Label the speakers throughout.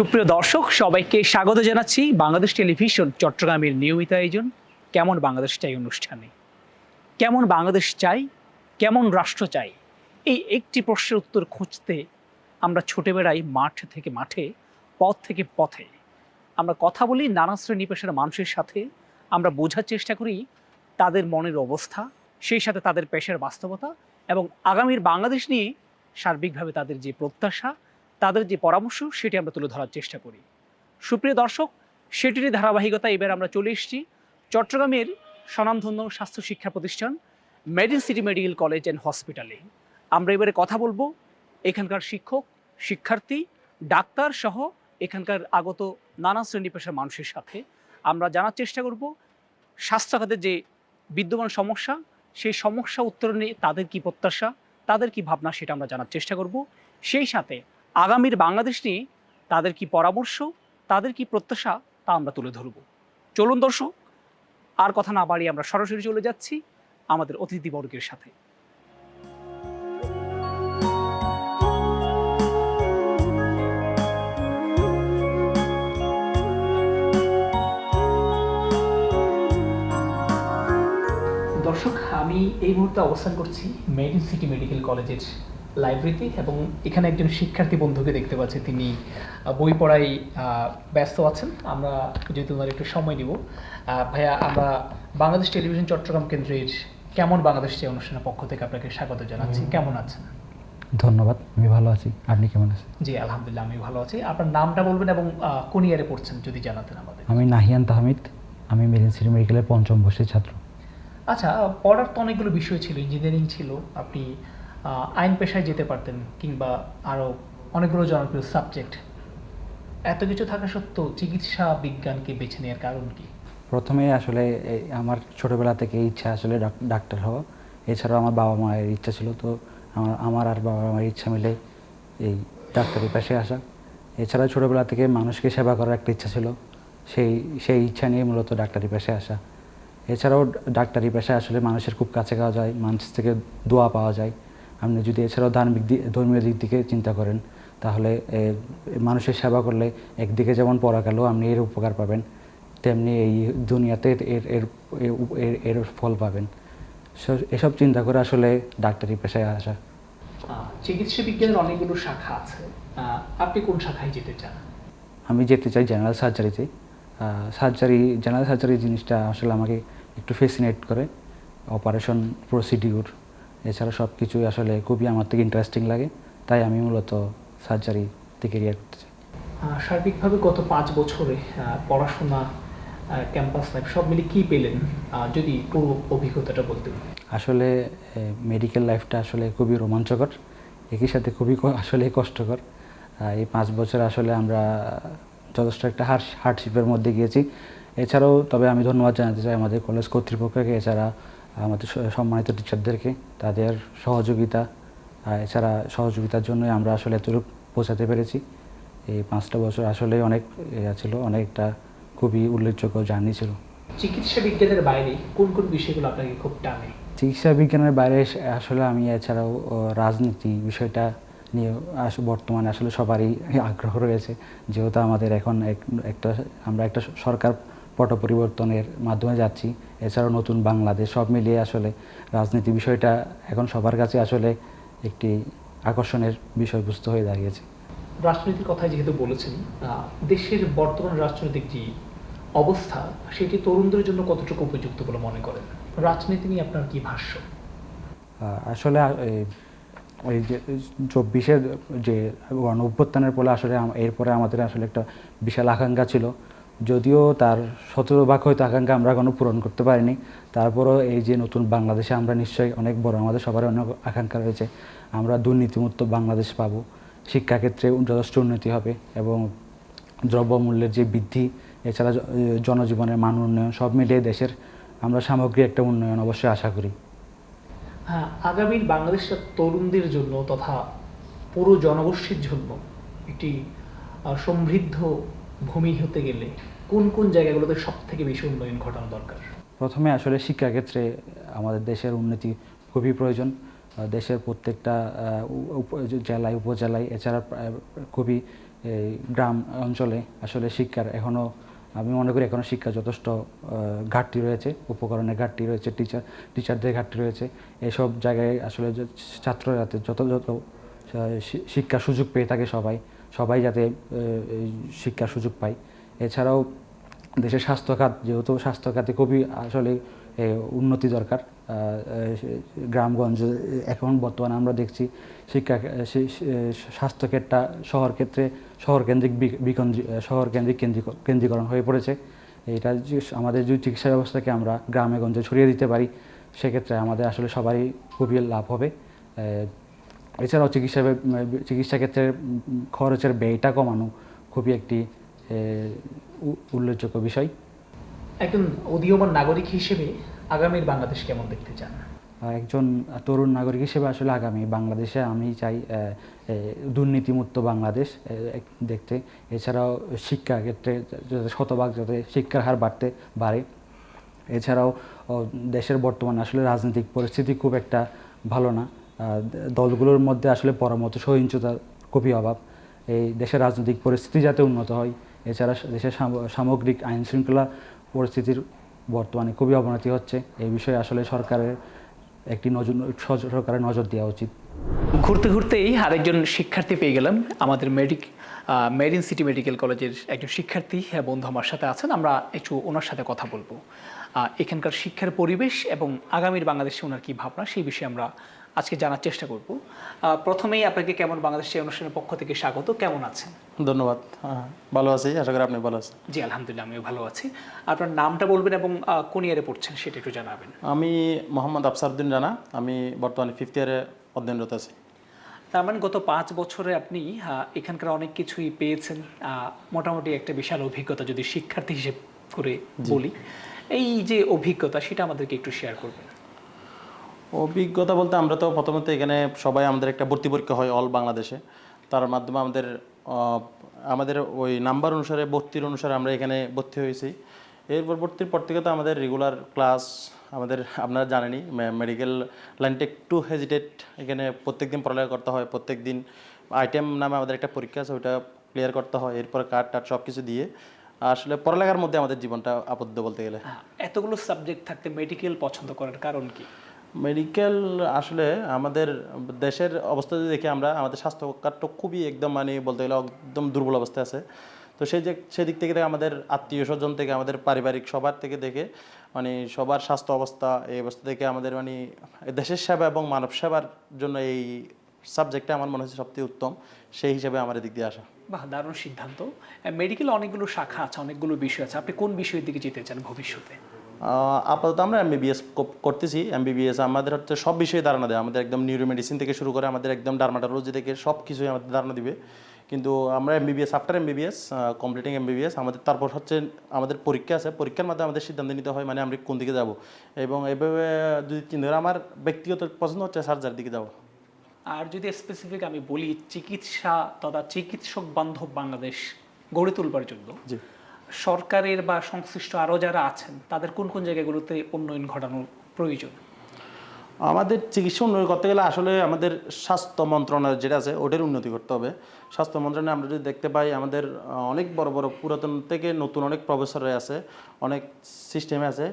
Speaker 1: সুপ্রিয় দর্শক, সবাইকে স্বাগত জানাচ্ছি বাংলাদেশ টেলিভিশন, চট্টগ্রামের নিয়মিত আয়োজন, কেমন বাংলাদেশ চাই অনুষ্ঠানে? কেমন বাংলাদেশ চাই? কেমন রাষ্ট্র চাই? এই একটি প্রশ্নের উত্তর খুঁজতে আমরা ছুটে বেড়াই মাঠ থেকে মাঠে, পথ থেকে পথে আমরা কথা বলি, নানা শ্রেণি পেশার মানুষের সাথে আমরা বোঝার চেষ্টা করি তাদের মনের অবস্থা, সেই সাথে তাদের পেশার বাস্তবতা এবং আগামীর বাংলাদেশ নিয়ে সার্বিকভাবে তাদের যে প্রত্যাশা তাদের যে পরামর্শ সেটি আমরা তুলে ধরার চেষ্টা করি। সুপ্রিয় দর্শক সেটিরই ধারাবাহিকতা এবার আমরা চলে এসেছি চট্টগ্রামের স্বনামধন্য স্বাস্থ্য শিক্ষা প্রতিষ্ঠান Marine City Medical College and হসপিটালে আমরা এবারে কথা বলব এখানকার শিক্ষক, শিক্ষার্থী, ডাক্তার সহ এখানকার আগত নানা শ্রেণি পেশার মানুষের সাথে। আমরা জানার চেষ্টা করব স্বাস্থ্য খাতের যে বিদ্যমান সমস্যা, সেই সমস্যা উত্তরণে তাদের কি প্রত্যাশা, তাদের কি ভাবনা সেটা আমরা জানার চেষ্টা করব। সেই সাথে আগামীর বাংলাদেশ নিয়ে তাদের কি পরামর্শ, তাদের কি প্রত্যাশা, তা আমরা তুলে ধরব। চলুন দর্শক, আর কথা না বাড়িয়ে আমরা সরাসরি চলে যাচ্ছি আমাদের অতিথিবর্গের সাথে। দর্শক, আমি এই মুহূর্তে অবস্থান করছি মেডিন সিটি মেডিকেল কলেজের লাইব্রেরিতে এবং এখানে একজন শিক্ষার্থী বন্ধুকে দেখতে পাচ্ছি। তিনি বই পড়ায় ব্যস্ত আছেন। আমরা যেহেতু ওনার একটু সময় নিব ভাইয়া আমরা বাংলাদেশ টেলিভিশন চট্টগ্রাম কেন্দ্রের কেমন বাংলাদেশ যে অনুষ্ঠানের পক্ষ থেকে আপনাকে স্বাগত জানাচ্ছি। কেমন আছেন?
Speaker 2: ধন্যবাদ আমি ভালো আছি। আপনি কেমন আছেন?
Speaker 1: জি আলহামদুলিল্লাহ আমি ভালো আছি। আপনার নামটা বলবেন এবং কোন ইয়ারে পড়ছেন যদি জানাতেন আমাদের।
Speaker 2: আমি নাহিয়ান তাহমিদ আমি মেরিন সিটি মেডিকেলের পঞ্চম বর্ষের ছাত্র।
Speaker 1: আচ্ছা পড়ার তো অনেকগুলো বিষয় ছিল ইঞ্জিনিয়ারিং ছিল আপনি আইন পেশায় যেতে পারতেন কিংবা আরও অনেকগুলো জনপ্রিয় সাবজেক্ট, এত কিছু থাকা সত্ত্বেও চিকিৎসা বিজ্ঞানকে বেছে নেওয়ার কারণ কি?
Speaker 2: প্রথমে আসলে আমার ছোটোবেলা থেকে ইচ্ছা আসলে ডাক- ডাক্তার হওয়া। এছাড়াও আমার বাবা মায়ের ইচ্ছা ছিল, তো আমার আমার আর বাবা মায়ের ইচ্ছা মিলে এই ডাক্তারি পেশে আসা। এছাড়াও ছোটোবেলা থেকে মানুষকে সেবা করার একটা ইচ্ছা ছিল, সেই সেই ইচ্ছা নিয়ে মূলত ডাক্তারি পেশে আসা। এছাড়াও ডাক্তারি পেশায় আসলে মানুষের খুব কাছে খাওয়া যায়, মানুষ থেকে দোয়া পাওয়া যায়। আপনি যদি এছাড়াও ধার্মিক দিক ধর্মীয় দিক থেকে চিন্তা করেন তাহলে এ, মানুষের সেবা করলে একদিকে যেমন পড়া গেলেও আপনি এর উপকার পাবেন তেমনি এই দুনিয়াতে এর এর এর- এর এর ফল পাবেন। এসব চিন্তা করে আসলে ডাক্তারি পেশায় আসা।
Speaker 1: চিকিৎসা বিজ্ঞানের অনেকগুলো শাখা আছে। আপনি কোন শাখায় যেতে চান?
Speaker 2: আমি যেতে চাই জেনারেল সার্জারিতে। সার্জারি জেনারেল সার্জারি জিনিসটা আসলে আমাকে একটু ফেসিনেট করে। অপারেশন প্রসিডিউর এছাড়া সব কিছুই আসলে খুবই আমার থেকে ইন্টারেস্টিং লাগে তাই আমি মূলত সার্জারিতে কেরিয়ার করতে চাই।
Speaker 1: সার্বিকভাবে গত পাঁচ বছরে পড়াশোনা ক্যাম্পাস লাইফ সব মিলে কি পেলেন? যদি পুরো অভিজ্ঞতাটা বলতেন।
Speaker 2: আসলে মেডিকেল লাইফটা আসলে খুবই রোমাঞ্চকর একই সাথে খুবই আসলে কষ্টকর। এই পাঁচ বছর আসলে আমরা যথেষ্ট একটা হার্ড হার্ডশিপের মধ্যে গিয়েছি। এছাড়াও তবে আমি ধন্যবাদ জানাতে চাই আমাদের কলেজ কর্তৃপক্ষকে এছাড়া আমাদের সম্মানিত টিচারদেরকে তাদের সহযোগিতা এছাড়া সহযোগিতার জন্যই আমরা আসলে এতটুকু পৌঁছাতে পেরেছি। এই পাঁচটা বছর আসলে অনেক ছিল অনেকটা খুবই উল্লেখযোগ্য জার্নি ছিল।
Speaker 1: চিকিৎসা বিজ্ঞানের বাইরে কোন কোন বিষয়গুলো আপনাকে খুব টানে?
Speaker 2: চিকিৎসা বিজ্ঞানের বাইরে আসলে আমি এছাড়াও রাজনীতি বিষয়টা নিয়ে আস- বর্তমানে আসলে সবারই আগ্রহ রয়েছে। যেহেতু আমাদের এখন এক- একটা আমরা একটা সরকার পট পরিবর্তনের মাধ্যমে যাচ্ছি। এছাড়াও নতুন বাংলাদেশ সব মিলিয়ে আসলে রাজনীতি বিষয়টা এখন সবার কাছে আসলে একটি আকর্ষণের বিষয়বস্তু হয়ে দাঁড়িয়েছে।
Speaker 1: রাজনীতির কথা যেহেতু বলেছেন দেশের বর্তমান রাজনৈতিক যে অবস্থা সেটি তরুণদের জন্য কতটুকু উপযুক্ত বলে মনে করেন? রাজনীতি নিয়ে আপনার কি ভাষ্য?
Speaker 2: আসলে এই- ওই যে চব্বিশের যে গণ অভ্যুত্থানের ফলে আসলে এরপরে আমাদের আসলে একটা বিশাল আকাঙ্ক্ষা ছিল। যদিও তার সতেরো ভাগ হয়তো আকাঙ্ক্ষা আমরা কোনো পূরণ করতে পারিনি। তারপরও এই যে নতুন বাংলাদেশে আমরা নিশ্চয়ই অনেক বড়, আমাদের সবার অনেক আকাঙ্ক্ষা রয়েছে। আমরা দুর্নীতিমুক্ত বাংলাদেশ পাবো। শিক্ষাক্ষেত্রে যথেষ্ট উন্নতি হবে এবং দ্রব্যমূল্যের যে বৃদ্ধি, এছাড়া জনজীবনের মান উন্নয়ন সব মিলিয়ে দেশের আমরা সামগ্রিক একটা উন্নয়ন অবশ্যই আশা করি।
Speaker 1: হ্যাঁ আগামীর বাংলাদেশের তরুণদের জন্য তথা পুরো জনগোষ্ঠীর জন্য একটি সমৃদ্ধ ভূমি হতে গেলে কোন কোন জায়গাগুলোতে সব থেকে বেশি উন্নয়ন ঘটানো দরকার?
Speaker 2: প্রথমে আসলে শিক্ষাক্ষেত্রে আমাদের দেশের উন্নতি খুবই প্রয়োজন। দেশের প্রত্যেকটা জেলায় উপজেলায় এছাড়া খুবই গ্রাম অঞ্চলে আসলে শিক্ষার এখনও আমি মনে করি এখনও শিক্ষা যথেষ্ট ঘাটতি রয়েছে উপকরণের ঘাটতি রয়েছে টিচার টিচারদের ঘাটতি রয়েছে। এসব জায়গায় আসলে ছাত্ররা যাতে আহ, শিক্ষার সুযোগ পেয়ে থাকে সবাই। সবাই যাতে শিক্ষার সুযোগ পায়। এছাড়াও দেশের স্বাস্থ্য খাত যেহেতু স্বাস্থ্য খাতে খুবই আসলে উন্নতি দরকার গ্রামগঞ্জে, এখন বর্তমানে আমরা দেখছি শিক্ষা স্বাস্থ্যক্ষেত্রটা শহর ক্ষেত্রে শহর কেন্দ্রিক শহর কেন্দ্রিক কেন্দ্রিক- কেন্দ্রীকরণ হয়ে পড়েছে। এটা আমাদের যদি চিকিৎসা ব্যবস্থাকে আমরা গ্রামে গঞ্জে ছড়িয়ে দিতে পারি, সেক্ষেত্রে আমাদের আসলে সবারই খুবই লাভ হবে। এছাড়াও চিকিৎসা চিকিৎসা ক্ষেত্রে খরচের ব্যয়টা কমানো খুবই একটি উল্লেখযোগ্য বিষয়।
Speaker 1: একজন উদীয়মান নাগরিক হিসেবে আগামীর বাংলাদেশ কেমন দেখতে চান?
Speaker 2: একজন তরুণ নাগরিক হিসেবে আসলে আগামী বাংলাদেশে আমি চাই দুর্নীতিমুক্ত বাংলাদেশ দেখতে। এছাড়াও শিক্ষা ক্ষেত্রে যাতে শতভাগ যাতে শিক্ষার হার বাড়তে বাড়ে এছাড়াও দেশের বর্তমানে আসলে রাজনৈতিক পরিস্থিতি খুব একটা ভালো না। দলগুলোর মধ্যে আসলে পরামর্শ, সহিংসতার খুবই অভাব। এই দেশের রাজনৈতিক পরিস্থিতি যাতে উন্নত হয়, এছাড়া দেশের সাম- সামগ্রিক আইন শৃঙ্খলা পরিস্থিতির বর্তমানে খুবই অবনতি হচ্ছে। এই বিষয়ে আসলে সরকারের একটি নজর সরকারের নজর দেওয়া উচিত।
Speaker 1: ঘুরতে ঘুরতেই আরেকজন শিক্ষার্থী পেয়ে গেলাম। আমাদের মেডিক মেরিন সিটি মেডিকেল কলেজের একজন শিক্ষার্থী হ্যাঁ বন্ধু আমার সাথে আছেন। আমরা একটু ওনার সাথে কথা বলব। এখানকার শিক্ষার পরিবেশ এবং আগামীর বাংলাদেশে ওনার কী ভাবনা, সেই বিষয়ে আমরা আজকে জানার চেষ্টা করব। প্রথমেই আপনাকে কেমন বাংলাদেশ এই অনুষ্ঠানের পক্ষ থেকে স্বাগত কেমন আছেন?
Speaker 3: ধন্যবাদ। হ্যাঁ, ভালো আছি আশা করি আপনি ভালো আছেন।
Speaker 1: জি আলহামদুলিল্লাহ আমিও ভালো আছি। আপনার নামটা বলবেন এবং কোন ইয়ারে পড়ছেন সেটা একটু জানাবেন।
Speaker 3: আমি মোহাম্মদ আফসারউদ্দিন রানা আমি বর্তমানে ফিফথ ইয়ারে অধ্যয়নরত আছি।
Speaker 1: তার মানে গত পাঁচ বছরে আপনি এখানকার অনেক কিছুই পেয়েছেন মোটামুটি একটা বিশাল অভিজ্ঞতা যদি শিক্ষার্থী হিসেবে করে বলি। এই যে অভিজ্ঞতা সেটা আমাদেরকে একটু শেয়ার করবেন।
Speaker 3: অভিজ্ঞতা বলতে আমরা তো প্রথমত এখানে সবাই আমাদের একটা ভর্তি পরীক্ষা হয় অল বাংলাদেশে। তার মাধ্যমে আমাদের আমাদের ওই নাম্বার অনুসারে, ভর্তির অনুসারে আমরা এখানে ভর্তি হয়েছি। এরপর ভর্তির পর থেকে তো আমাদের রেগুলার ক্লাস আমাদের, আপনারা জানেনই মেডিকেল লাইনটা একটু হেজিটেট এখানে প্রত্যেক দিন পড়ালেখা করতে হয় প্রত্যেক দিন আইটেম নামে আমাদের একটা পরীক্ষা আছে, ওইটা ক্লিয়ার করতে হয়, এরপর কার্ড টার্ড সব কিছু দিয়ে। আসলে পড়ালেখার মধ্যে আমাদের জীবনটা আবদ্ধ বলতে গেলে।
Speaker 1: এতগুলো সাবজেক্ট থাকতে মেডিকেল পছন্দ করার কারণ কি?
Speaker 3: মেডিকেল আসলে আমাদের দেশের অবস্থা দেখি আমরা, আমাদের স্বাস্থ্য খাতটা খুবই একদম মানে বলতে গেলে একদম দুর্বল অবস্থায় আছে। তো সেই যে, সেদিক থেকে দেখে আমাদের আত্মীয় স্বজন থেকে, আমাদের পারিবারিক সবার থেকে দেখে মানে সবার স্বাস্থ্য অবস্থা, এই অবস্থা থেকে আমাদের মানে দেশের সেবা এবং মানব সেবার জন্য এই সাবজেক্টটা আমার মনে হচ্ছে সবথেকে উত্তম। সেই হিসাবে আমার দিক দিয়ে আসা।
Speaker 1: বাহ, দারুণ সিদ্ধান্ত। মেডিকেল অনেকগুলো শাখা আছে, অনেকগুলো বিষয় আছে। আপনি কোন বিষয়ের দিকে যেতে চান ভবিষ্যতে?
Speaker 3: আপাতত আমরা এমবিবিএস করতেছি। এমবিবিএস আমাদের হচ্ছে সব বিষয়ে ধারণা দেয়। আমাদের একদম নিউরো মেডিসিন থেকে শুরু করে আমাদের একদম ডার্মাটোলজি থেকে সব কিছুই আমাদের ধারণা দিবে। কিন্তু আমরা MBBS after MBBS completing MBBS আমাদের তারপর হচ্ছে আমাদের পরীক্ষা আছে। পরীক্ষার মাধ্যমে আমাদের সিদ্ধান্ত নিতে হয় মানে আমরা কোন দিকে যাব। এবং এভাবে যদি চিন্তা করি আমার ব্যক্তিগত পছন্দ হচ্ছে সার্জার দিকে যাব।
Speaker 1: আর যদি স্পেসিফিক আমি বলি চিকিৎসা তথা চিকিৎসক বান্ধব বাংলাদেশ গড়ে তুলবার জন্য
Speaker 3: জি।
Speaker 1: সরকারের বা সংশ্লিষ্ট আরও যারা আছেন, তাদের কোন কোন জায়গাগুলোতে উন্নয়ন ঘটানোর প্রয়োজন?
Speaker 3: আমাদের চিকিৎসা উন্নয়ন করতে গেলে আসলে আমাদের স্বাস্থ্য মন্ত্রণালয় যেটা আছে, ওটার উন্নতি করতে হবে। স্বাস্থ্য মন্ত্রণালয় আমরা যদি দেখতে পাই, আমাদের অনেক বড় বড় পুরাতন থেকে নতুন অনেক প্রফেসর আছে, অনেক সিস্টেমে আছে।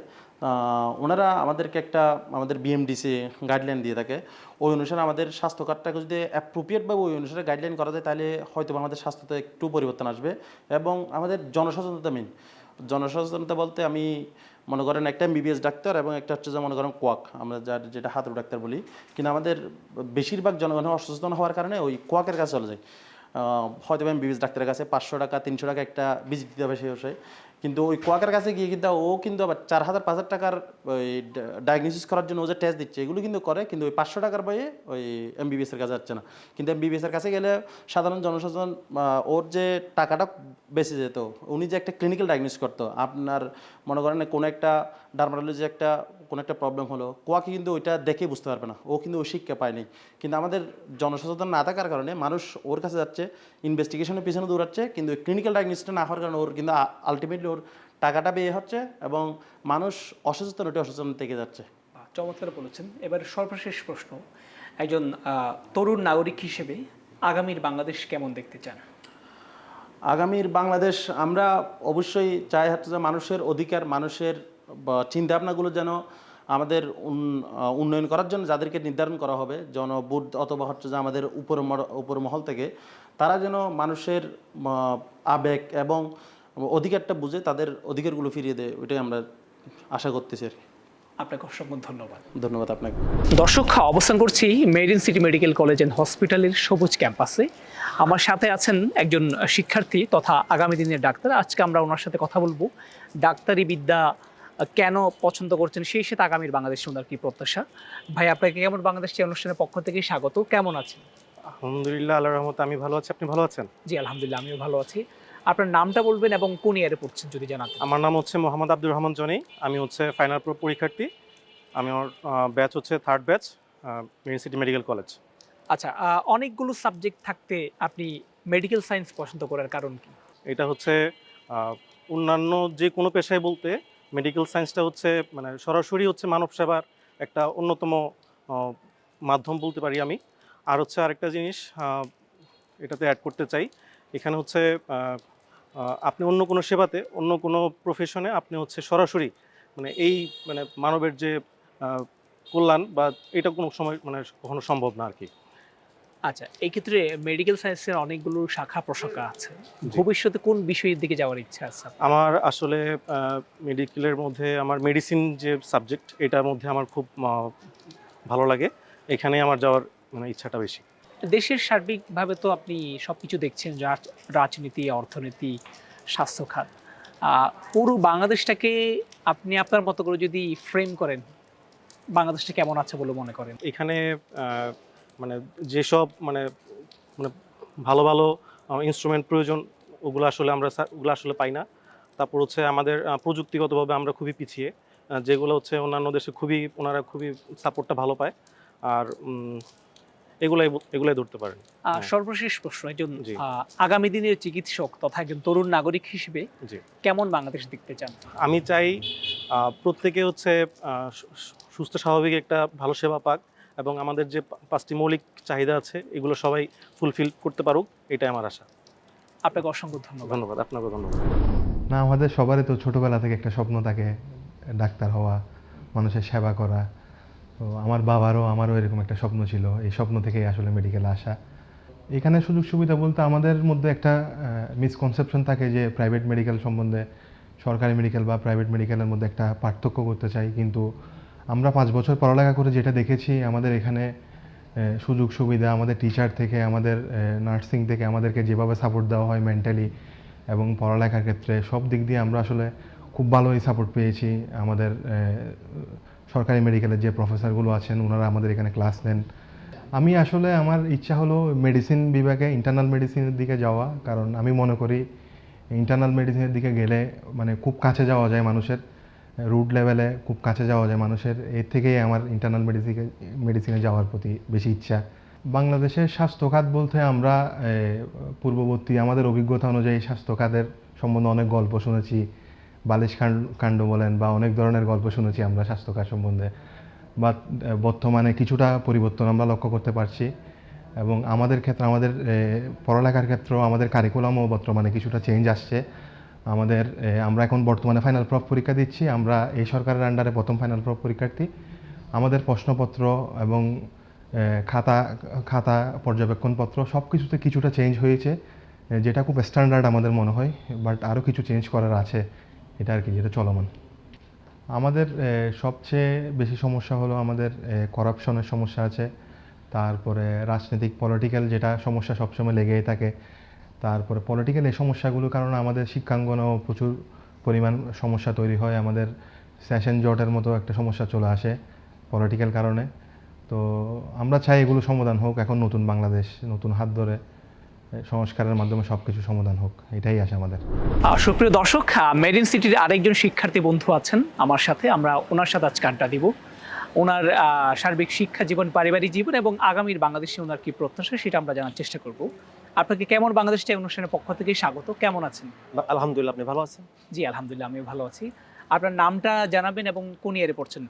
Speaker 3: ওনারা আমাদেরকে একটা আমাদের বিএমডিসি গাইডলাইন দিয়ে থাকে। ওই অনুসারে আমাদের স্বাস্থ্য কার্ডটাকে যদি অ্যাপ্রোপ্রিয়েটভাবে ওই অনুসারে গাইডলাইন করা যায়, তাহলে হয়তো আমাদের স্বাস্থ্যতে একটু পরিবর্তন আসবে এবং আমাদের জনসচেতনতা মেন জনসচেতনতা বলতে আমি মনে করেন একটা এমবিবিএস ডাক্তার এবং একটা হচ্ছে যে মনে করেন কোয়াক আমরা যার যেটা হাতুড় ডাক্তার বলি। কিন্তু আমাদের বেশিরভাগ জনগণের অসচেতন হওয়ার কারণে ওই কোয়াকের কাছে চলে যায়। হয়তো এমবিবিএস ডাক্তারের কাছে পাঁচশো টাকা, তিনশো টাকা একটা ভিজিট দিতে হবে সে কিন্তু ওই কোয়াকের কাছে গিয়ে কিন্তু ও কিন্তু আবার চার হাজার, পাঁচ হাজার টাকার ওই ডায়াগনোসিস করার জন্য ও যে টেস্ট দিচ্ছে, এগুলো কিন্তু করে, কিন্তু ওই পাঁচশো টাকার বইয়ে ওই এমবিবিএসের কাছে যাচ্ছে না। কিন্তু এমবিবিএসের কাছে গেলে সাধারণ জনসাধারণ ওর যে টাকাটা বেঁচে যেত, উনি যে একটা ক্লিনিক্যাল ডায়াগনোসিস করতো, আপনার মনে করেন কোনো একটা ডার্মাটোলজি একটা কোনো একটা প্রবলেম হলো। কোয়াকে কিন্তু ওইটা দেখে বুঝতে পারবে না। ও কিন্তু ওই শিক্ষা পায়নি। কিন্তু আমাদের জনসচেতন না থাকার কারণে মানুষ ওর কাছে যাচ্ছে ইনভেস্টিগেশনের পিছনে দৌড়াচ্ছে কিন্তু ক্লিনিক্যাল ডায়াগনোসিসটা না হওয়ার কারণে ওর কিন্তু আলটিমেটলি ওর টাকাটা ব্যয় হচ্ছে এবং মানুষ অসচেতন ওটা অসচেতন থেকে যাচ্ছে।
Speaker 1: চমৎকার বলেছেন। এবার সর্বশেষ প্রশ্ন। একজন তরুণ নাগরিক হিসেবে আগামীর বাংলাদেশ কেমন দেখতে চান?
Speaker 3: আগামীর বাংলাদেশ আমরা অবশ্যই চাই হচ্ছে যে মানুষের অধিকার মানুষের চিন্তা ভাবনাগুলো যেন আমাদের উন্নয়ন করার জন্য যাদেরকে নির্ধারণ করা হবে জনবুট অথবা হচ্ছে যে আমাদের উপর উপর মহল থেকে তারা যেন মানুষের আবেগ এবং অধিকারটা বুঝে তাদের অধিকারগুলো ফিরিয়ে দেয় ওইটাই আমরা আশা করতেছি আর কি।
Speaker 1: আপনাকে অসংখ্য ধন্যবাদ।
Speaker 3: ধন্যবাদ আপনাকে।
Speaker 1: দর্শক অবস্থান করছি Marine City Medical College and হসপিটালের সবুজ ক্যাম্পাসে। আমার সাথে আছেন একজন শিক্ষার্থী তথা আগামী দিনের ডাক্তার। আজকে আমরা ওনার সাথে কথা বলব। ডাক্তারি বিদ্যা কেন পছন্দ করছেন সেই সাথে আগামীর বাংলাদেশ ওনার কি প্রত্যাশা? ভাই আপনাকে কেমন বাংলাদেশ অনুষ্ঠানের পক্ষ থেকে স্বাগত কেমন আছেন?
Speaker 4: আলহামদুলিল্লাহ আল্লাহ রহমত আমি ভালো আছি। আপনি ভালো আছেন?
Speaker 1: জি আলহামদুলিল্লাহ আমিও ভালো আছি। আপনার নামটা বলবেন এবং কোন ইয়ারে পড়ছেন যদি জানাতেন
Speaker 4: আমার নাম হচ্ছে মোহাম্মদ আব্দুর রহমান জনি। আমি হচ্ছে ফাইনাল প্রো পরীক্ষার্থী। আমি আমার ব্যাচ হচ্ছে third batch university medical college
Speaker 1: আচ্ছা অনেকগুলো সাবজেক্ট থাকতে আপনি মেডিকেল সায়েন্স পছন্দ করার কারণ কি?
Speaker 4: এটা হচ্ছে অন্যান্য যে কোনো পেশায় বলতে মেডিকেল সায়েন্সটা হচ্ছে মানে সরাসরি হচ্ছে মানব সেবার একটা অন্যতম মাধ্যম বলতে পারি আমি। আর হচ্ছে আরেকটা জিনিস এটাতে অ্যাড করতে চাই। এখানে হচ্ছে আপনি অন্য কোনো সেবাতে, অন্য কোনো প্রফেশনে আপনি হচ্ছে সরাসরি মানে এই মানে মানবের যে কল্যাণ বা এটা কোনো সময় মানে কখনো সম্ভব না আর কি।
Speaker 1: আচ্ছা এই ক্ষেত্রে মেডিকেল সায়েন্সের অনেকগুলো শাখা প্রশাখা আছে। ভবিষ্যতে কোন বিষয়ের দিকে যাওয়ার ইচ্ছা আছে
Speaker 4: আমার আসলে মেডিকেলের মধ্যে আমার মেডিসিন যে সাবজেক্ট এটার মধ্যে আমার খুব ভালো লাগে। এখানে আমার যাওয়ার মানে ইচ্ছাটা বেশি।
Speaker 1: দেশের সার্বিকভাবে তো আপনি সবকিছু দেখছেন রাজ- রাজনীতি অর্থনীতি স্বাস্থ্য খাত পুরো বাংলাদেশটাকে আপনি আপনার মতো করে যদি ফ্রেম করেন বাংলাদেশটা কেমন আছে বলে মনে করেন?
Speaker 4: এখানে মানে যেসব মানে মানে ভালো ভালো ইনস্ট্রুমেন্ট প্রয়োজন ওগুলো আসলে আমরা ওগুলো আসলে পাই না। তারপর হচ্ছে আমাদের প্রযুক্তিগতভাবে আমরা খুবই পিছিয়ে যেগুলো হচ্ছে অন্যান্য দেশে খুবই ওনারা খুবই সাপোর্টটা ভালো পায়। আর এগুলাই এগুলাই ধরতে পারেন। হ্যাঁ।
Speaker 1: সর্বশেষ প্রশ্ন একজন আগামী দিনের চিকিৎসক তথা একজন তরুণ নাগরিক হিসেবে কেমন বাংলাদেশ দেখতে চান?
Speaker 4: আমি চাই প্রত্যেকে হচ্ছে সুস্থ স্বাভাবিক একটা ভালো সেবা পাক। এবং আমাদের যে পাঁচটি মৌলিক চাহিদা আছে এগুলো সবাই ফুলফিল করতে পারুক এটাই আমার আশা।
Speaker 1: আপনাকে অসংখ্য ধন্যবাদ।
Speaker 4: ধন্যবাদ আপনাকে ধন্যবাদ।
Speaker 5: না আমাদের সবারই তো ছোটোবেলা থেকে একটা স্বপ্ন থাকে ডাক্তার হওয়া মানুষের সেবা করা। তো আমার বাবারও আমারও এরকম একটা স্বপ্ন ছিল এই স্বপ্ন থেকেই আসলে মেডিকেলে আসা। এখানে সুযোগ সুবিধা বলতে আমাদের মধ্যে একটা মিসকনসেপশন থাকে যে প্রাইভেট মেডিকেল সম্বন্ধে সরকারি মেডিকেল বা প্রাইভেট মেডিকেলের মধ্যে একটা পার্থক্য করতে চাই কিন্তু আমরা পাঁচ বছর পড়ালেখা করে যেটা দেখেছি, আমাদের এখানে সুযোগ সুবিধা, আমাদের টিচার থেকে, আমাদের নার্সিং থেকে আমাদেরকে যেভাবে সাপোর্ট দেওয়া হয় মেন্টালি এবং পড়ালেখার ক্ষেত্রে, সব দিক দিয়ে আমরা আসলে খুব ভালোই সাপোর্ট পেয়েছি। আমাদের সরকারি মেডিকেলের যে প্রফেসরগুলো আছেন ওনারা আমাদের এখানে ক্লাস নেন। আমি আসলে আমার ইচ্ছা হলো মেডিসিন বিভাগে ইন্টারনাল মেডিসিনের দিকে যাওয়া, কারণ আমি মনে করি ইন্টারনাল মেডিসিনের দিকে গেলে মানে খুব কাছে যাওয়া যায় মানুষের। রুট লেভেলে খুব কাছে যাওয়া যায়। মানুষের এর থেকেই আমার ইন্টারনাল মেডিসিনে মেডিসিনে যাওয়ার প্রতি বেশি ইচ্ছা। বাংলাদেশের স্বাস্থ্য খাত বলতে আমরা পূর্ববর্তী আমাদের অভিজ্ঞতা অনুযায়ী স্বাস্থ্য খাতের সম্বন্ধে অনেক গল্প শুনেছি। বালিশ কাণ্ড- বলেন বা অনেক ধরনের গল্প শুনেছি আমরা স্বাস্থ্য খাত সম্বন্ধে। বা বর্তমানে কিছুটা পরিবর্তন আমরা লক্ষ্য করতে পারছি। এবং আমাদের ক্ষেত্রে, আমাদের পড়ালেখার ক্ষেত্রেও আমাদের কারিকুলামও বর্তমানে কিছুটা চেঞ্জ আসছে। আমাদের আমরা এখন বর্তমানে ফাইনাল প্রপ পরীক্ষা দিচ্ছি, আমরা এই সরকারের আন্ডারে প্রথম ফাইনাল প্রপ পরীক্ষার্থী। আমাদের প্রশ্নপত্র এবং খাতা খাতা পর্যবেক্ষণপত্র সব কিছুতে কিছুটা চেঞ্জ হয়েছে যেটা খুব স্ট্যান্ডার্ড আমাদের মনে হয় বাট আরও কিছু চেঞ্জ করার আছে, এটা আর কি, যেটা চলমান। আমাদের সবচেয়ে বেশি সমস্যা হলো আমাদের করাপশনের সমস্যা আছে, তারপরে রাজনৈতিক পলিটিক্যাল যেটা সমস্যা সবসময় লেগেই থাকে তারপরে পলিটিক্যাল এই সমস্যাগুলোর কারণে আমাদের শিক্ষাঙ্গনেও প্রচুর পরিমাণ সমস্যা তৈরি হয়। আমাদের সেশন জটের মতো একটা সমস্যা চলে আসে পলিটিক্যাল কারণে। তো আমরা চাই এগুলো সমাধান হোক। এখন নতুন বাংলাদেশ, নতুন হাত ধরে সংস্কারের মাধ্যমে সব কিছু সমাধান হোক। এটাই আছে আমাদের।
Speaker 1: সুপ্রিয় দর্শক মেরিন সিটির আরেকজন শিক্ষার্থী বন্ধু আছেন আমার সাথে। আমরা ওনার সাথে আজকে আড্ডা দিব। ওনার সার্বিক শিক্ষা, জীবন, পারিবারিক জীবন এবং আগামীর বাংলাদেশে ওনার কি প্রত্যাশা সেটা আমরা জানার চেষ্টা করব। আপনাকে কেমন বাংলাদেশ এই অনুষ্ঠানের পক্ষ থেকে স্বাগত। কেমন আছেন?
Speaker 6: আলহামদুলিল্লাহ আপনি ভালো আছেন?
Speaker 1: জি আলহামদুলিল্লাহ আমিও ভালো আছি। আপনার নামটা জানাবেন এবং কোন ইয়ারে পড়ছেন?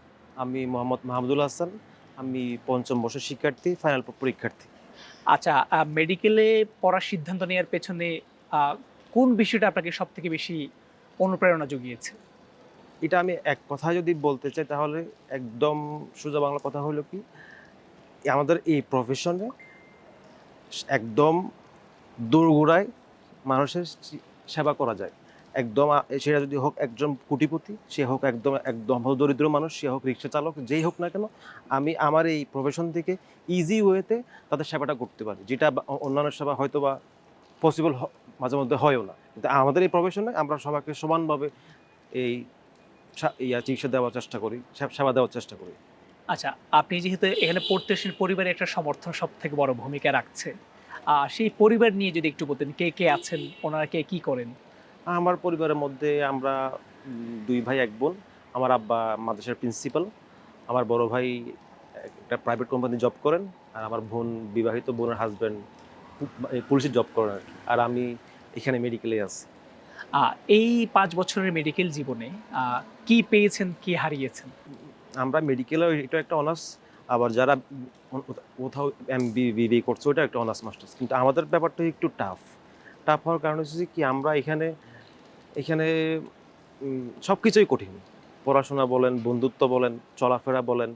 Speaker 6: আমি মোহাম্মদ মাহমুদুল হাসান। আমি পঞ্চম বর্ষের শিক্ষার্থী ফাইনাল পরীক্ষার্থী।
Speaker 1: আচ্ছা মেডিকেলে পড়ার সিদ্ধান্ত নেওয়ার পেছনে কোন বিষয়টা আপনাকে সব থেকে বেশি অনুপ্রেরণা জুগিয়েছে?
Speaker 6: এটা আমি এক কথা যদি বলতে চাই তাহলে একদম সোজা বাংলা কথা হলো কি আমাদের এই প্রফেশনে একদম দোরগোড়ায় মানুষের সেবা করা যায়। একদম সেটা যদি হোক একজন কোটিপতি, সে হোক একদম একদম দরিদ্র মানুষ, সে হোক রিক্সা চালক, যেই হোক না কেন, আমি, আমার এই প্রফেশন থেকে ইজি ওয়েতে তাদের সেবাটা করতে পারি। যেটা অন্যান্য সেবা হয়তো বা পসিবল মাঝে মধ্যে হয়ও না। কিন্তু আমাদের এই প্রফেশনে আমরা সবাইকে সমানভাবে এই ইয়া, চিকিৎসা দেওয়ার চেষ্টা করি সেবা দেওয়ার চেষ্টা করি।
Speaker 1: আচ্ছা আপনি যেহেতু এখানে পড়তে পরিবারের একটা সমর্থন সব থেকে বড় ভূমিকা রাখছে। সেই পরিবার নিয়ে যদি একটু বলতেন কে কে আছেন ওনারা কে কি করেন?
Speaker 6: আমার পরিবারের মধ্যে আমরা দুই ভাই এক বোন। আমার আব্বা মাদ্রাসার প্রিন্সিপাল আমার বড় ভাই একটা প্রাইভেট কোম্পানি জব করেন আর আমার বোন বিবাহিত বোনের হাজব্যান্ড পুলিশের জব করেন আর আর আমি এখানে মেডিকেলে আছি।
Speaker 1: এই পাঁচ বছরের মেডিকেল জীবনে কি পেয়েছেন কি হারিয়েছেন?
Speaker 6: আমরা মেডিকেলে এটা একটা অনার্স আবার যারা কোথাও এম বি করছে, ওটা একটা অনার্স মাস্টার্স কিন্তু আমাদের ব্যাপারটা একটু টাফ টাফ হওয়ার কারণ হচ্ছে কি, আমরা এখানে এখানে সব কিছুই কঠিন। পড়াশোনা বলেন, বন্ধুত্ব বলেন, চলাফেরা বলেন,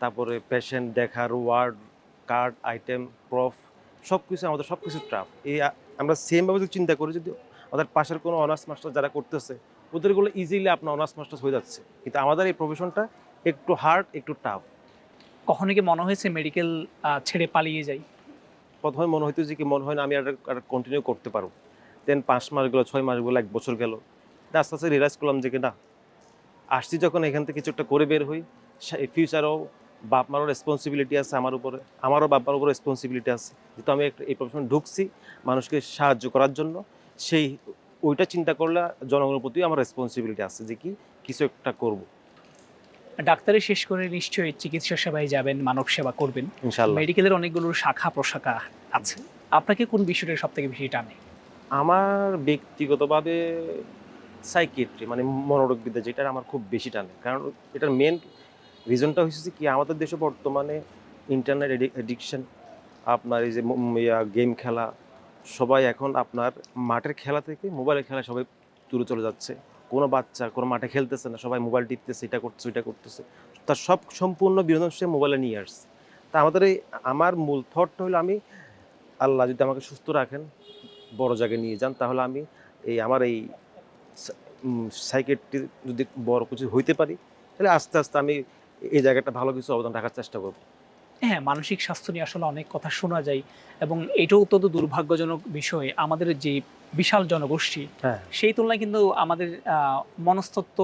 Speaker 6: তারপরে পেশেন্ট দেখার ওয়ার্ড কার্ড আইটেম প্রফ সব কিছু আমাদের সব কিছু টাফ এই আমরা সেমভাবে যদি চিন্তা করি, যদি আমাদের পাশের কোনো অনার্স মাস্টার যারা করতেছে, ওদেরগুলো ইজিলি আপনার অনার্স মাস্টার্স হয়ে যাচ্ছে। কিন্তু আমাদের এই প্রফেশনটা একটু হার্ড একটু টাফ
Speaker 1: কখনো কি মনে হয়েছে মেডিকেল ছেড়ে পালিয়ে যাই?
Speaker 6: প্রথমে মনে হইতো যে কি মনে হয় না, আমি আর কন্টিনিউ করতে পারব। দেন পাঁচ মাস গেলো, ছয় মাস গেলো, এক বছর গেল। আস্তে আস্তে রিয়েলাইজ করলাম যে কি না, আসছি যখন এখান থেকে কিছু একটা করে বের হই ফিউচারও বাপ মারও রেসপন্সিবিলিটি আছে আমার উপরে, আমারও বাপ মার উপরে রেসপন্সিবিলিটি আছে। যেহেতু আমি একটা, এই প্রফেশনে ঢুকছি মানুষকে সাহায্য করার জন্য, সেই, ওইটা চিন্তা করলে জনগণের প্রতি আমার রেসপন্সিবিলিটি আছে যে কি, কিছু একটা করব।
Speaker 1: ডাক্তারি শেষ করে নিশ্চয়ই চিকিৎসা সেবায় যাবেন মানব সেবা করবেন। মেডিকেলের অনেকগুলো শাখা প্রশাখা আছে। আপনাকে কোন বিষয়টা সব থেকে বেশি টানে?
Speaker 6: আমার ব্যক্তিগতভাবে সাইকিয়াট্রি মানে মনোরোগবিদ্যা যেটা আমার খুব বেশি টানে। কারণ এটার মেন রিজনটা হচ্ছে কি আমাদের দেশে বর্তমানে ইন্টারনেট এডিকশন আপনার এই যে গেম খেলা সবাই এখন আপনার মাঠের খেলা থেকে মোবাইলের খেলা সবাই দূরে চলে যাচ্ছে। কোনো বাচ্চা কোনো মাঠে খেলতেছে না, সবাই মোবাইল টিপতেছে, এটা করতেছে, ওইটা করতেছে। তার সব সম্পূর্ণ বিনোদন সে মোবাইলে নিয়ে আসছে। তা আমাদের এই, আমার মূল থটটা হলো আমি, আল্লাহ যদি আমাকে সুস্থ রাখেন, বড় জায়গায় নিয়ে যান, তাহলে আমি এই আমার এই সাইকেটটি যদি বড় কিছু হইতে পারি, তাহলে আস্তে আস্তে আমি এই জায়গাটা ভালো কিছু অবদান রাখার চেষ্টা করব।
Speaker 1: হ্যাঁ মানসিক স্বাস্থ্য নিয়ে আসলে অনেক কথা শোনা যায় এবং এটাও অত্যন্ত দুর্ভাগ্যজনক বিষয়। আমাদের যে বিশাল জনগোষ্ঠী
Speaker 6: হ্যাঁ।
Speaker 1: সেই তুলনায় কিন্তু আমাদের আহ, মনস্তত্ত্ব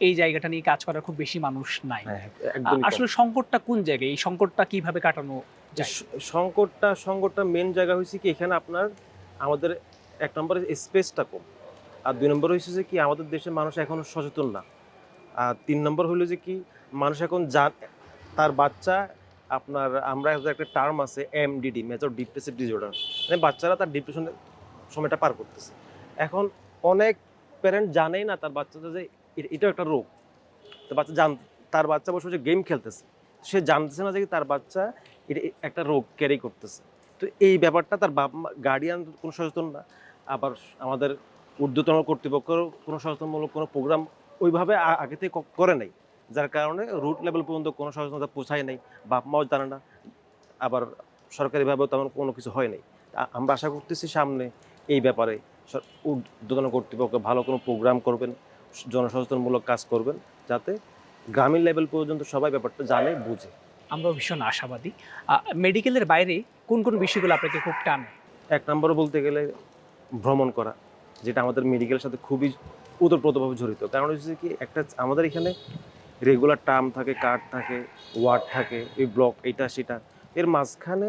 Speaker 1: এই জায়গাটা নিয়ে কাজ করার খুব বেশি মানুষ নাই।
Speaker 6: হ্যাঁ একদম
Speaker 1: আসলে সংকটটা কোন জায়গায়? এই সংকটটা কীভাবে কাটানো যায়?
Speaker 6: সংকটটা সংকটটা মেন জায়গা হয়েছে কি এখানে আপনার আমাদের এক নম্বরে স্পেসটা কম। আর দুই নম্বর হয়েছে যে কি আমাদের দেশের মানুষ এখনও সচেতন না। আর তিন নম্বর হলো যে কি মানুষ এখন যা তার বাচ্চা আপনার, আমরা একটা টার্ম আছে এমডিডি মেজর ডিপ্রেসিভ ডিসঅর্ডার মানে বাচ্চারা তার ডিপ্রেশনের সময়টা পার করতেছে। এখন অনেক প্যারেন্ট জানেই না তার বাচ্চাটা যে এটাও একটা রোগ। তো বাচ্চা জান, তার বাচ্চা বসে বসে গেম খেলতেছে, সে জানতেছে না যে তার বাচ্চা এটা একটা রোগ ক্যারি করতেছে। তো এই ব্যাপারটা তার বাপ গার্ডিয়ান কোনো সচেতন না। আবার আমাদের ঊর্ধ্বতন কর্তৃপক্ষেরও কোনো সচেতনমূলক কোনো প্রোগ্রাম ওইভাবে আগে থেকে করে নাই। যার কারণে রুট লেভেল পর্যন্ত কোনো সচেতনতা পৌঁছায় নাই বাপ মাও জানে না আবার সরকারিভাবেও তেমন কোনো কিছু হয় নাই। আমরা আশা করতেছি সামনে এই ব্যাপারে ঊর্ধ্বতন কর্তৃপক্ষ ভালো কোনো প্রোগ্রাম করবেন জনসচেতনমূলক কাজ করবেন যাতে গ্রামীণ লেভেল পর্যন্ত সবাই ব্যাপারটা জানে বুঝে।
Speaker 1: আমরা ভীষণ আশাবাদী। মেডিকেলের বাইরে কোন কোন বিষয়গুলো আপনাকে খুব টানে?
Speaker 6: এক নম্বরে বলতে গেলে ভ্রমণ করা যেটা আমাদের মেডিকেলের সাথে খুবই ওতপ্রোতভাবে জড়িত। কারণ হচ্ছে কি একটা আমাদের এখানে রেগুলার টার্ম থাকে কার্ড থাকে ওয়ার্ড থাকে এই ব্লক এটা সেটা। এর মাঝখানে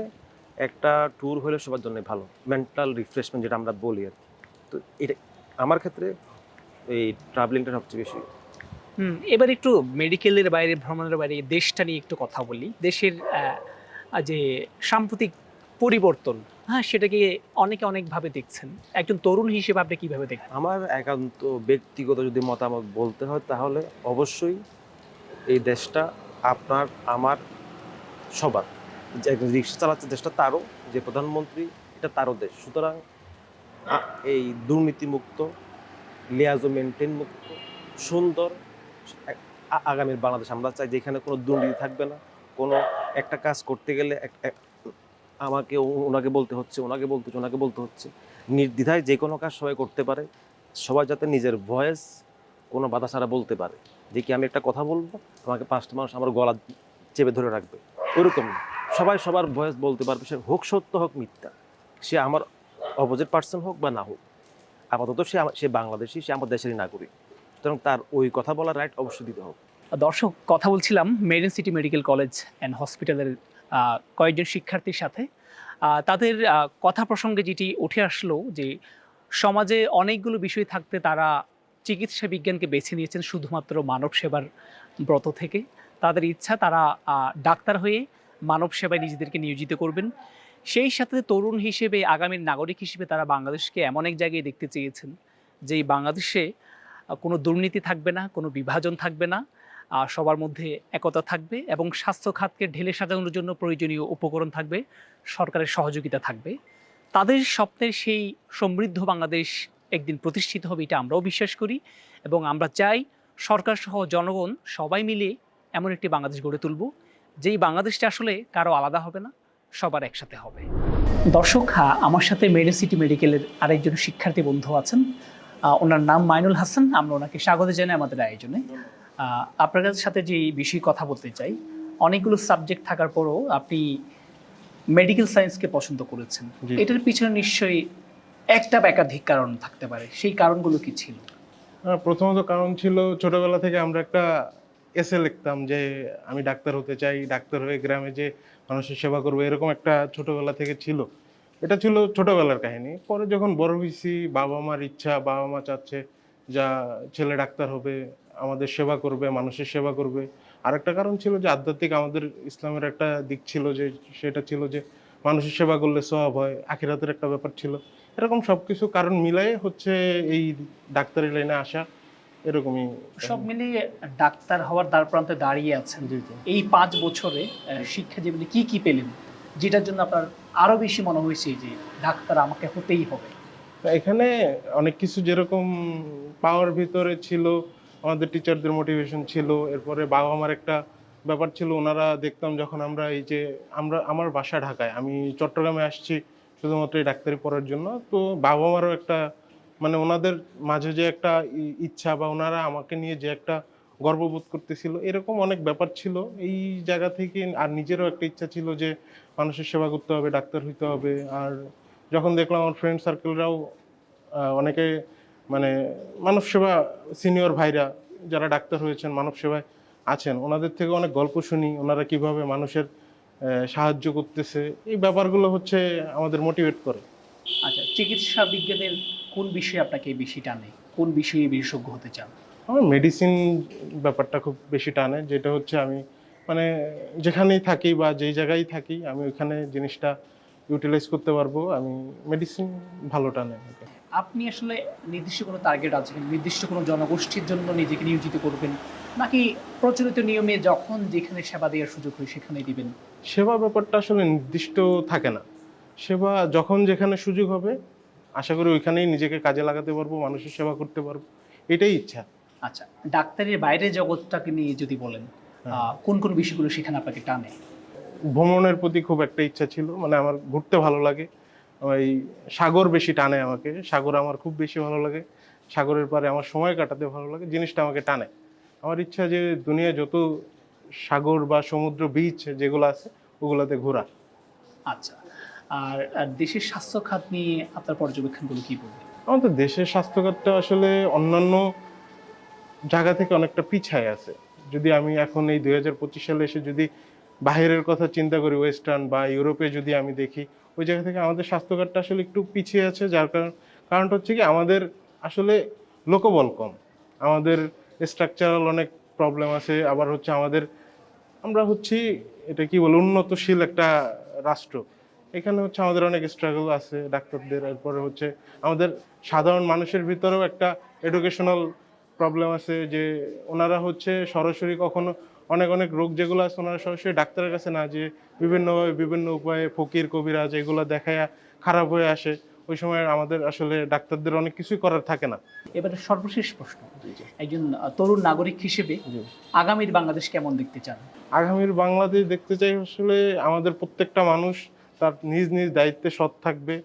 Speaker 6: একটা ট্যুর হলে সবার জন্য ভালো মেন্টাল রিফ্রেশমেন্ট যেটা আমরা বলি আর কি। তো এটা আমার ক্ষেত্রে এই ট্রাভেলিংটা সবচেয়ে বেশি।
Speaker 1: হুম এবার একটু মেডিকেলের বাইরে ভ্রমণের বাইরে দেশটা নিয়ে একটু কথা বলি। দেশের যে সাম্প্রতিক পরিবর্তন হ্যাঁ সেটাকে অনেকে অনেকভাবে দেখছেন। একজন তরুণ হিসেবে আপনি কীভাবে দেখেন?
Speaker 6: আমার একান্ত ব্যক্তিগত যদি মতামত বলতে হয় তাহলে অবশ্যই এই দেশটা আপনার, আমার, সবার। যে একজন রিক্সা চালাচ্ছে দেশটা তারও, যে প্রধানমন্ত্রী, এটা তারও দেশ। সুতরাং এই দুর্নীতিমুক্ত, লিয়াজো মেনটেন মুক্ত, সুন্দর আগামীর বাংলাদেশ। আমরা চাই যেখানে কোনো দুর্নীতি থাকবে না। কোনো একটা কাজ করতে গেলে আমাকে ওনাকে বলতে হচ্ছে, ওনাকে বলতে হচ্ছে, ওনাকে বলতে হচ্ছে। নির্দ্বিধায় যে কোনো কাজ সবাই করতে পারে। সবাই যাতে নিজের ভয়েস কোনো বাধা ছাড়া বলতে পারে। যে কি আমি একটা কথা বলব? আমাকে পাঁচটা মানুষ আমার গলা চেপে ধরে রাখবে। ওরকম। সবাই সবার ভয়েস বলতে পারবে, সে হোক সত্য হোক মিথ্যা। সে আমার অপোজিট পার্সন হোক বা না হোক। আপাতত সে সে বাংলাদেশি, সে আমার দেশেরই নাগরিক। সুতরাং তার ওই কথা বলার রাইট অবশ্যই দিতে হবে।
Speaker 1: দর্শক, কথা বলছিলাম Marine City Medical College and হসপিটালের কয়েকজন শিক্ষার্থীর সাথে। তাদের কথা প্রসঙ্গে যেটি উঠে আসলো যে সমাজে অনেকগুলো বিষয় থাকতে তারা চিকিৎসা বিজ্ঞানকে বেছে নিয়েছেন শুধুমাত্র মানব সেবার ব্রত থেকে। তাদের ইচ্ছা, তারা ডাক্তার হয়ে মানব সেবায় নিজেদেরকে নিয়োজিত করবেন। সেই সাথে তরুণ হিসেবে, আগামীর নাগরিক হিসেবে তারা বাংলাদেশকে এমন এক জায়গায় দেখতে চেয়েছেন যে বাংলাদেশে কোনো দুর্নীতি থাকবে না, কোনো বিভাজন থাকবে না সবার মধ্যে একতা থাকবে এবং স্বাস্থ্য খাতকে ঢেলে সাজানোর জন্য প্রয়োজনীয় উপকরণ থাকবে, সরকারের সহযোগিতা থাকবে। তাদের স্বপ্নের সেই সমৃদ্ধ বাংলাদেশ একদিন প্রতিষ্ঠিত হবে এটা আমরাও বিশ্বাস করি। এবং আমরা চাই সরকার সহ জনগণ সবাই মিলে এমন একটি বাংলাদেশ গড়ে তুলব যেই বাংলাদেশটা আসলে কারও আলাদা হবে না সবার একসাথে হবে। দর্শক হ্যাঁ, আমার সাথে মেডিন সিটি মেডিকেলের আরেকজন শিক্ষার্থী বন্ধু আছেন। ওনার নাম মাইনুল হাসান আমরা ওনাকে স্বাগত জানাই আমাদের আয়োজনে। আপনার সাথে যে বিষয়ে কথা বলতে চাই অনেকগুলো সাবজেক্ট থাকার পরও আপনি মেডিকেল সায়েন্সকে পছন্দ করেছেন। এটার পিছনে নিশ্চয়ই একটা বা একাধিক কারণ থাকতে পারে। সেই কারণগুলো কি ছিল?
Speaker 7: আহ, প্রথমত কারণ ছিল ছোটবেলা থেকে আমরা একটা এসে লিখতাম যে আমি ডাক্তার হতে চাই ডাক্তার হয়ে গ্রামে যে মানুষের সেবা করব এরকম একটা ছোটবেলা থেকে ছিল। এটা ছিল ছোটবেলার কাহিনী। পরে যখন বড় হয়েছি বাবা মার ইচ্ছা বাবা মা চাচ্ছে যা ছেলে ডাক্তার হবে আমাদের সেবা করবে মানুষের সেবা করবে। আরেকটা কারণ ছিল যে আধ্যাত্মিক আমাদের ইসলামের একটা দিক ছিল যে সেটা ছিল যে মানুষের সেবা করলে সওয়াব হয় আখিরাতের একটা ব্যাপার ছিল। এরকম সবকিছু কারণ মিলাই হচ্ছে এই ডাক্তারি লাইনে আসা এরকমই।
Speaker 1: সব মিলিয়ে ডাক্তার হওয়ার দ্বার প্রান্তে দাঁড়িয়ে আছেন। এই পাঁচ বছরে শিক্ষা জীবনে কি কি পেলেন? যেটার জন্য আপনার আরও বেশি মনে হয়েছে যে ডাক্তার আমাকে হতেই হবে।
Speaker 7: এখানে অনেক কিছু যেরকম পাওয়ার ভিতরে ছিল আমাদের টিচারদের মোটিভেশন ছিল এরপরে বাবা মার একটা ব্যাপার ছিল ওনারা দেখতাম যখন আমরা এই যে আমরা আমার বাসা ঢাকায় আমি চট্টগ্রামে আসছি শুধুমাত্র এই ডাক্তারি পড়ার জন্য, তো বাবা মারও একটা মানে ওনাদের মাঝে যে একটা ইচ্ছা বা ওনারা আমাকে নিয়ে যে একটা গর্ববোধ করতেছিল, এরকম অনেক ব্যাপার ছিল। এই জায়গা থেকে আর নিজেরও একটা ইচ্ছা ছিল যে মানুষের সেবা করতে হবে, ডাক্তার হইতে হবে। আর যখন দেখলাম আমার ফ্রেন্ড সার্কেলরাও অনেকে মানে মানব সেবা সিনিয়র ভাইরা যারা ডাক্তার হয়েছেন, মানব সেবায় আছেন, ওনাদের থেকে অনেক গল্প শুনি, ওনারা কীভাবে মানুষের সাহায্য করতেছে। এই ব্যাপারগুলো হচ্ছে আমাদের মোটিভেট করে।
Speaker 1: আচ্ছা চিকিৎসা বিজ্ঞানের কোন বিষয়ে আপনাকে বেশি টানে? কোন বিষয়ে বিশেষজ্ঞ হতে চান?
Speaker 7: আমার মেডিসিন ব্যাপারটা খুব বেশি টানে যেটা হচ্ছে আমি মানে যেখানেই থাকি বা যেই জায়গায় থাকি আমি ওইখানে জিনিসটা ইউটিলাইজ করতে পারব। আমি মেডিসিন ভালো টানে।
Speaker 1: আপনি আসলে নির্দিষ্ট কোনো টার্গেট আছে নির্দিষ্ট কোনো জনগোষ্ঠীর জন্য নিজেকে নিয়োজিত করবেন? নাকি প্রচলিত নিয়মে যখন যেখানে সেবা দেওয়ার সুযোগ হয় সেখানে দিবেন?
Speaker 7: সেবা ব্যাপারটা আসলে নির্দিষ্ট থাকে না। সেবা যখন যেখানে সুযোগ হবে আশা করি ওইখানেই নিজেকে কাজে লাগাতে পারব মানুষের সেবা করতে পারব। এটাই ইচ্ছা।
Speaker 1: আচ্ছা ডাক্তারের বাইরে জগৎটাকে নিয়ে যদি বলেন কোন কোন বিষয়গুলো সেখানে আপনাকে টানে?
Speaker 7: ভ্রমণের প্রতি খুব একটা ইচ্ছা ছিল মানে আমার ঘুরতে ভালো লাগে। ওই সাগর বেশি টানে আমাকে। সাগর আমার খুব বেশি ভালো লাগে। সাগরের পারে আমার সময় কাটাতে ভালো লাগে জিনিসটা আমাকে টানে। আমার ইচ্ছা যে দুনিয়ায় যত সাগর বা সমুদ্র বিচ যেগুলো আছে ওগুলাতে ঘোরা।
Speaker 1: আচ্ছা আর দেশের স্বাস্থ্য খাত নিয়ে আপনার পর্যবেক্ষণগুলো কি বলবেন?
Speaker 7: আমাদের দেশের স্বাস্থ্যখাতটা আসলে অন্যান্য জায়গা থেকে অনেকটা পিছায় আছে। যদি আমি এখন এই দুই হাজার পঁচিশ সালে এসে যদি বাইরের কথা চিন্তা করি ওয়েস্টার্ন বা ইউরোপে যদি আমি দেখি, ওই জায়গা থেকে আমাদের স্বাস্থ্যখাতটা আসলে একটু পিছিয়ে আছে, যার কারণ, কারণটা হচ্ছে কি, আমাদের আসলে লোকবল কম। আমাদের স্ট্রাকচারাল অনেক প্রবলেম আছে, আবার হচ্ছে আমাদের, আমরা হচ্ছি, এটা কি বলে, উন্নতশীল একটা রাষ্ট্র। এখানে হচ্ছে আমাদের অনেক স্ট্রাগল আছে ডাক্তারদের, এরপরে হচ্ছে আমাদের সাধারণ মানুষের ভিতরেও একটা এডুকেশনাল প্রবলেম আছে যে ওনারা হচ্ছে সরাসরি কখনো অনেক অনেক রোগ যেগুলো আছে ওনারা সরাসরি ডাক্তারের কাছে না যে বিভিন্নভাবে বিভিন্ন উপায়ে ফকির কবিরাজ এগুলো দেখায় খারাপ হয়ে আসে। ওই সময় আমাদের আসলে ডাক্তারদের অনেক কিছুই করার থাকে না।
Speaker 1: এবারে সর্বশেষ প্রশ্ন। একজন তরুণ নাগরিক হিসেবে। আগামীর বাংলাদেশ কেমন দেখতে চান?
Speaker 7: আগামীর বাংলাদেশ দেখতে চাই আসলে আমাদের প্রত্যেকটা মানুষ তার নিজ নিজ দায়িত্বে সৎ থাকবে।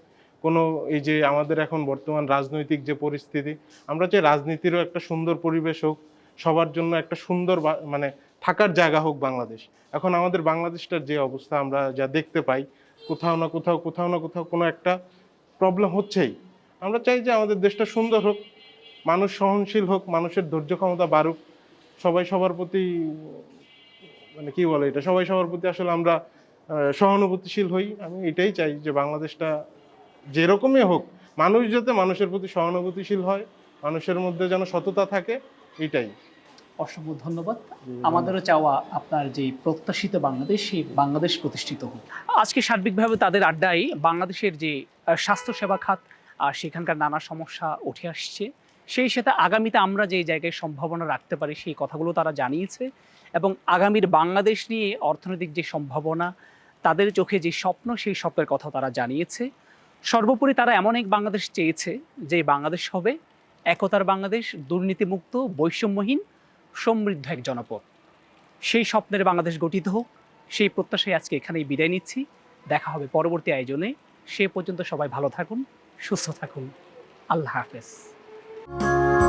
Speaker 7: কোনো এই যে আমাদের এখন বর্তমান রাজনৈতিক যে পরিস্থিতি আমরা চাই রাজনীতিরও একটা সুন্দর পরিবেশ হোক সবার জন্য একটা সুন্দর মানে থাকার জায়গা হোক বাংলাদেশ। এখন আমাদের বাংলাদেশটার যে অবস্থা, আমরা যা দেখতে পাই, কোথাও না কোথাও কোথাও না কোথাও কোনো একটা প্রবলেম হচ্ছেই। আমরা চাই যে আমাদের দেশটা সুন্দর হোক, মানুষ সহনশীল হোক, মানুষের ধৈর্য ক্ষমতা বাড়ুক। সবাই সবার প্রতি মানে কি বলে এটা, সবাই সবার প্রতি আসলে আমরা সহানুভূতিশীল হই। আমি এটাই চাই যে বাংলাদেশটা যেরকমই হোক, মানুষ যাতে মানুষের প্রতি সহানুভূতিশীল হয়, মানুষের মধ্যে যেন সততা থাকে, এটাই।
Speaker 1: অসংখ্য ধন্যবাদ। আমাদেরও চাওয়া আপনার যে প্রত্যাশিত বাংলাদেশ সেই বাংলাদেশ প্রতিষ্ঠিত হোক। আজকে সার্বিকভাবে তাদের আড্ডায় বাংলাদেশের যে স্বাস্থ্যসেবা খাত আর সেখানকার নানা সমস্যা উঠে আসছে। সেই সাথে আগামীতে আমরা যে জায়গায় সম্ভাবনা রাখতে পারি সেই কথাগুলো তারা জানিয়েছে। এবং আগামীর বাংলাদেশ নিয়ে অর্থনৈতিক যে সম্ভাবনা তাদের চোখে যে স্বপ্ন সেই স্বপ্নের কথা তারা জানিয়েছে। সর্বোপরি তারা এমন এক বাংলাদেশ চেয়েছে যে বাংলাদেশ হবে একতার বাংলাদেশ দুর্নীতিমুক্ত বৈষম্যহীন সমৃদ্ধ এক জনপদ। সেই স্বপ্নের বাংলাদেশ গঠিত হোক, সেই প্রত্যাশায় আজকে এখানেই বিদায় নিচ্ছি। দেখা হবে পরবর্তী আয়োজনে। সে পর্যন্ত সবাই ভালো থাকুন, সুস্থ থাকুন। আল্লাহ হাফেজ।